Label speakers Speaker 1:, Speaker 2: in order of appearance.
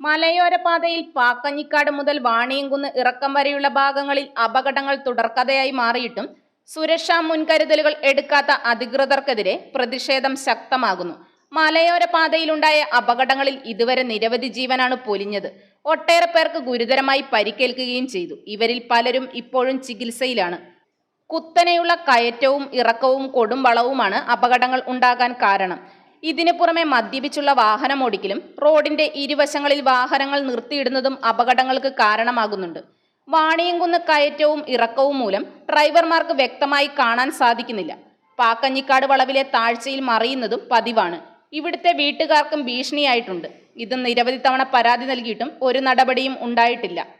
Speaker 1: മലയോര പാതയിൽ പാക്കഞ്ഞിക്കാട് മുതൽ വാണിയംകുന്ന് ഇറക്കം വരെയുള്ള ഭാഗങ്ങളിൽ അപകടങ്ങൾ തുടർക്കഥയായി മാറിയിട്ടും സുരക്ഷാ മുൻകരുതലുകൾ എടുക്കാത്ത അധികൃതർക്കെതിരെ പ്രതിഷേധം ശക്തമാകുന്നു. മലയോര പാതയിലുണ്ടായ അപകടങ്ങളിൽ ഇതുവരെ നിരവധി ജീവനാണ് പൊലിഞ്ഞത്. ഒട്ടേറെ പേർക്ക് ഗുരുതരമായി പരിക്കേൽക്കുകയും ചെയ്തു. ഇവരിൽ പലരും ഇപ്പോഴും ചികിത്സയിലാണ്. കുത്തനെയുള്ള കയറ്റവും ഇറക്കവും കൊടും വളവുമാണ് അപകടങ്ങൾ ഉണ്ടാകാൻ കാരണം. ഇതിനു പുറമെ മദ്യപിച്ചുള്ള വാഹനമോടിക്കലും റോഡിന്റെ ഇരുവശങ്ങളിൽ വാഹനങ്ങൾ നിർത്തിയിടുന്നതും അപകടങ്ങൾക്ക് കാരണമാകുന്നുണ്ട്. വാണിയംകുന്ന് കയറ്റവും ഇറക്കവും മൂലം ഡ്രൈവർമാർക്ക് വ്യക്തമായി കാണാൻ സാധിക്കുന്നില്ല. പാക്കഞ്ഞിക്കാട് വളവിലെ താഴ്ചയിൽ മറിയുന്നതും പതിവാണ്. ഇവിടുത്തെ വീട്ടുകാർക്കും ഭീഷണിയായിട്ടുണ്ട്. ഇത് നിരവധി തവണ പരാതി നൽകിയിട്ടും ഒരു നടപടിയും ഉണ്ടായിട്ടില്ല.